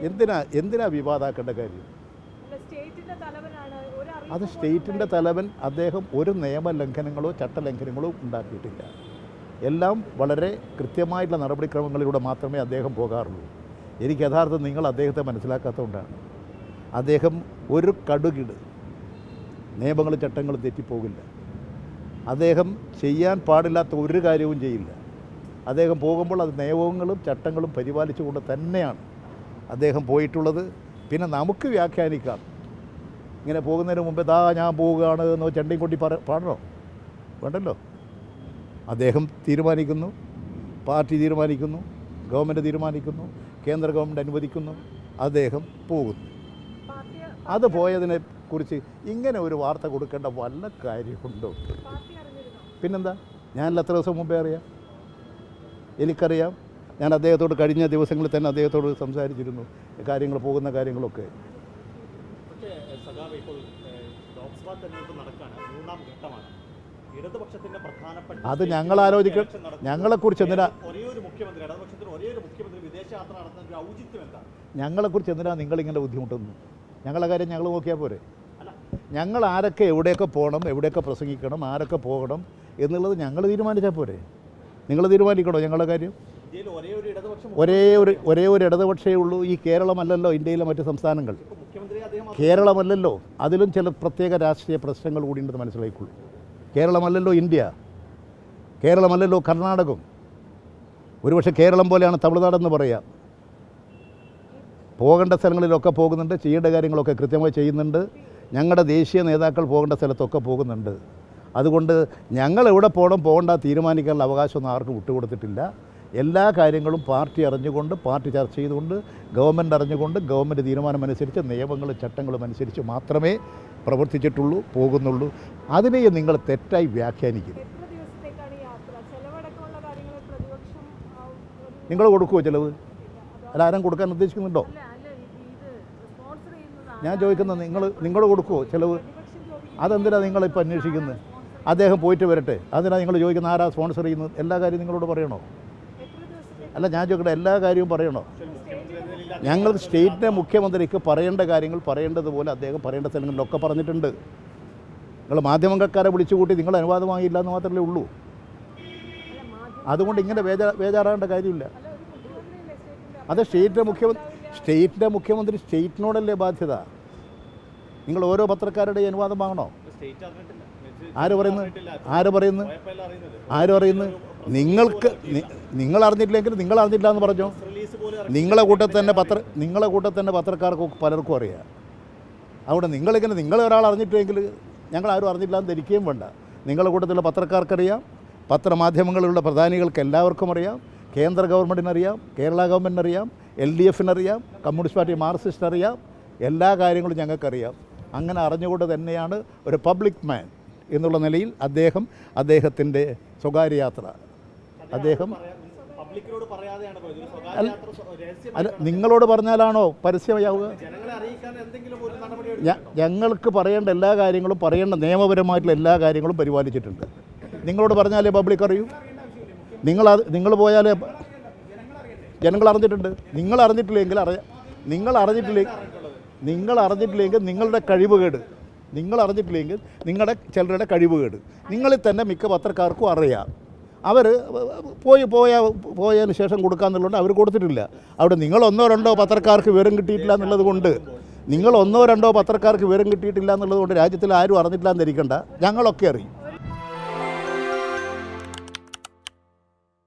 എന്തിനാ എന്തിനാ വിവാദമാക്കേണ്ട കാര്യം? അത് സ്റ്റേറ്റിന്റെ തലവൻ അദ്ദേഹം ഒരു നിയമലംഘനങ്ങളോ ചട്ടലംഘനങ്ങളോ ഉണ്ടാക്കിയിട്ടില്ല. എല്ലാം വളരെ കൃത്യമായിട്ടുള്ള നടപടിക്രമങ്ങളിലൂടെ മാത്രമേ അദ്ദേഹം പോകാറുള്ളൂ. എനിക്ക് യഥാർത്ഥം നിങ്ങൾ അദ്ദേഹത്തെ മനസ്സിലാക്കാത്തതുകൊണ്ടാണ്. അദ്ദേഹം ഒരു കടുകിട്. നിയമങ്ങളും ചട്ടങ്ങളും തെറ്റിപ്പോകില്ല. അദ്ദേഹം ചെയ്യാൻ പാടില്ലാത്ത ഒരു കാര്യവും ചെയ്യില്ല. അദ്ദേഹം പോകുമ്പോൾ അത് നിയമങ്ങളും ചട്ടങ്ങളും പരിപാലിച്ചുകൊണ്ട് തന്നെയാണ് അദ്ദേഹം പോയിട്ടുള്ളത്. പിന്നെ നമുക്ക് വ്യാഖ്യാനിക്കാം. ഇങ്ങനെ പോകുന്നതിന് മുമ്പ് ദാ ഞാൻ പോവുകയാണ് എന്ന് ചണ്ടയും കൊണ്ടി പറ പാടണോ? വേണ്ടല്ലോ. അദ്ദേഹം തീരുമാനിക്കുന്നു. പാർട്ടി തീരുമാനിക്കുന്നു. ഗവൺമെന്റ് തീരുമാനിക്കുന്നു. കേന്ദ്ര ഗവൺമെന്റ് അനുവദിക്കുന്നു. അദ്ദേഹം പോകുന്നു. അത് പോയതിനെ കുറിച്ച് ഇങ്ങനെ ഒരു വാർത്ത കൊടുക്കേണ്ട വല്ല കാര്യമുണ്ടോ? പിന്നെന്താ? ഞാനല്ല എത്ര ദിവസം മുമ്പേ അറിയാം. എനിക്കറിയാം. ഞാൻ അദ്ദേഹത്തോട് കഴിഞ്ഞ ദിവസങ്ങളിൽ തന്നെ അദ്ദേഹത്തോട് സംസാരിച്ചിരുന്നു. കാര്യങ്ങൾ പോകുന്ന കാര്യങ്ങളൊക്കെ. അത് ഞങ്ങൾ ആലോചിക്ക. ഞങ്ങളെക്കുറിച്ച് എന്തിനാ ഞങ്ങളെക്കുറിച്ച് എന്തിനാ നിങ്ങളിങ്ങനെ ബുദ്ധിമുട്ടുന്നു ഞങ്ങളുടെ കാര്യം ഞങ്ങൾ നോക്കിയാൽ പോരെ. അല്ല. ഞങ്ങൾ ആരൊക്കെ എവിടെയൊക്കെ പോകണം എവിടെയൊക്കെ പ്രസംഗിക്കണം ആരൊക്കെ പോകണം എന്നുള്ളത് ഞങ്ങൾ തീരുമാനിച്ചാൽ പോരെ. നിങ്ങൾ തീരുമാനിക്കണോ ഞങ്ങളുടെ കാര്യം? ഒരേ ഒരു ഒരേ ഒരു ഇടതുപക്ഷേ ഉള്ളൂ ഈ കേരളമല്ലല്ലോ ഇന്ത്യയിലെ മറ്റ് സംസ്ഥാനങ്ങൾ. കേരളമല്ലല്ലോ അതിലും ചില പ്രത്യേക രാഷ്ട്രീയ പ്രശ്നങ്ങൾ കൂടി ഉണ്ടെന്ന് മനസ്സിലാക്കിക്കൊള്ളൂ കേരളമല്ലല്ലോ ഇന്ത്യ കേരളമല്ലല്ലോ കർണാടകം. ഒരുപക്ഷെ കേരളം പോലെയാണ് തമിഴ്നാടെന്ന് പറയാം. പോകേണ്ട സ്ഥലങ്ങളിലൊക്കെ പോകുന്നുണ്ട് ചെയ്യേണ്ട കാര്യങ്ങളൊക്കെ കൃത്യമായി ചെയ്യുന്നുണ്ട്. ഞങ്ങളുടെ ദേശീയ നേതാക്കൾ പോകേണ്ട സ്ഥലത്തൊക്കെ പോകുന്നുണ്ട്. അതുകൊണ്ട് ഞങ്ങൾ എവിടെ പോകണം പോകണ്ട തീരുമാനിക്കാനുള്ള അവകാശമൊന്നും ആർക്കും വിട്ടുകൊടുത്തിട്ടില്ല. എല്ലാ കാര്യങ്ങളും പാർട്ടി അറിഞ്ഞുകൊണ്ട് പാർട്ടി ചർച്ച ചെയ്തുകൊണ്ട് ഗവൺമെന്റ് അറിഞ്ഞുകൊണ്ട് ഗവൺമെന്റ് തീരുമാനമനുസരിച്ച് നിയമങ്ങളും ചട്ടങ്ങളും അനുസരിച്ച് മാത്രമേ പ്രവർത്തിച്ചിട്ടുള്ളൂ പോകുന്നുള്ളൂ. അതിനെ നിങ്ങൾ തെറ്റായി വ്യാഖ്യാനിക്കരുത് നിങ്ങൾ കൊടുക്കുമോ ചിലവ്? അല്ല ആരും കൊടുക്കാൻ ഉദ്ദേശിക്കുന്നുണ്ടോ? ഞാൻ ചോദിക്കുന്നത് നിങ്ങൾ നിങ്ങൾ കൊടുക്കുമോ ചിലവ്? അതെന്തിനാണ് നിങ്ങളിപ്പോൾ അന്വേഷിക്കുന്നത് അദ്ദേഹം പോയിട്ട് വരട്ടെ. അതിനാണ് നിങ്ങൾ ചോദിക്കുന്ന ആരാ സ്പോൺസർ ചെയ്യുന്നത്? എല്ലാ കാര്യവും നിങ്ങളോട് പറയണോ? അല്ല ഞാൻ ചോദിക്കട്ടെ എല്ലാ കാര്യവും പറയണോ? ഞങ്ങൾ സ്റ്റേറ്റിന്റെ മുഖ്യമന്ത്രിക്ക് പറയേണ്ട കാര്യങ്ങൾ പറയേണ്ടതുപോലെ അദ്ദേഹം പറയേണ്ട സ്ഥലങ്ങളിലൊക്കെ പറഞ്ഞിട്ടുണ്ട്. നിങ്ങൾ വിളിച്ചു കൂട്ടി നിങ്ങൾ അനുവാദം വാങ്ങിയില്ല എന്ന് മാത്രമേ ഉള്ളൂ. അതുകൊണ്ട് ഇങ്ങനെ വേജാ വേജാറാകേണ്ട കാര്യമില്ല. അത് സ്റ്റേറ്റിന്റെ മുഖ്യമന്ത്രി സ്റ്റേറ്റിന്റെ മുഖ്യമന്ത്രി സ്റ്റേറ്റിനോടല്ലേ ബാധ്യത? നിങ്ങൾ ഓരോ പത്രക്കാരുടെയും അനുവാദം വാങ്ങണോ? ആര് പറയുന്നു? ആര് പറയുന്നു? ആര് പറയുന്നു? നിങ്ങൾക്ക് നിങ്ങൾ അറിഞ്ഞിട്ടില്ലെങ്കിൽ നിങ്ങൾ അറിഞ്ഞിട്ടില്ല എന്ന് പറഞ്ഞോ നിങ്ങളെ കൂട്ടത്തിൽ തന്നെ പത്ര നിങ്ങളെ കൂട്ടത്തിൽ തന്നെ പത്രക്കാർക്ക് പലർക്കും അറിയാം. അവിടെ നിങ്ങളിങ്ങനെ നിങ്ങളെ ഒരാൾ അറിഞ്ഞിട്ടെങ്കിൽ ഞങ്ങൾ ആരും അറിഞ്ഞില്ല എന്ന് ധരിക്കുകയും വേണ്ട. നിങ്ങളുടെ കൂട്ടത്തിലുള്ള പത്രക്കാർക്കറിയാം പത്രമാധ്യമങ്ങളിലുള്ള പ്രധാനികൾക്ക് എല്ലാവർക്കും അറിയാം. കേന്ദ്ര ഗവൺമെന്റിനറിയാം കേരള ഗവൺമെന്റിനറിയാം എൽ ഡി എഫിനറിയാം കമ്മ്യൂണിസ്റ്റ് പാർട്ടി മാർക്സിസ്റ്റ് അറിയാം. എല്ലാ കാര്യങ്ങളും ഞങ്ങൾക്കറിയാം. അങ്ങനെ അറിഞ്ഞുകൊണ്ട് തന്നെയാണ് ഒരു പബ്ലിക് മാൻ എന്നുള്ള നിലയിൽ അദ്ദേഹം അദ്ദേഹത്തിന്റെ സ്വകാര്യ യാത്ര അദ്ദേഹം അല്ല നിങ്ങളോട് പറഞ്ഞാലാണോ പരസ്യമാവുക ഞങ്ങൾക്ക് പറയേണ്ട എല്ലാ കാര്യങ്ങളും പറയേണ്ട നിയമപരമായിട്ടുള്ള എല്ലാ കാര്യങ്ങളും പരിപാലിച്ചിട്ടുണ്ട്. നിങ്ങളോട് പറഞ്ഞാലേ പബ്ലിക് അറിയൂ? നിങ്ങൾ നിങ്ങൾ പോയാലേ ജനങ്ങൾ അറിഞ്ഞിട്ടുണ്ട്. നിങ്ങൾ അറിഞ്ഞിട്ടില്ലെങ്കിൽ അറിയാം നിങ്ങൾ അറിഞ്ഞിട്ടില്ലെങ്കിൽ നിങ്ങൾ അറിഞ്ഞിട്ടില്ലെങ്കിൽ നിങ്ങളുടെ കഴിവുകേട്. നിങ്ങൾ അറിഞ്ഞിട്ടില്ലെങ്കിൽ നിങ്ങളുടെ ചിലരുടെ കഴിവുകേട്. നിങ്ങളിൽ തന്നെ മിക്ക പത്രക്കാർക്കും അറിയാം. അവർ പോയി പോയ പോയതിന് ശേഷം കൊടുക്കാന്നുള്ളതുകൊണ്ട് അവർ കൊടുത്തിട്ടില്ല. അവിടെ നിങ്ങൾ ഒന്നോ രണ്ടോ പത്രക്കാർക്ക് വിവരം കിട്ടിയിട്ടില്ല എന്നുള്ളത് കൊണ്ട് നിങ്ങൾ ഒന്നോ രണ്ടോ പത്രക്കാർക്ക് വിവരം കിട്ടിയിട്ടില്ല എന്നുള്ളത് കൊണ്ട് രാജ്യത്തിൽ ആരും അറിഞ്ഞിട്ടില്ല ഞങ്ങളൊക്കെ അറിയും.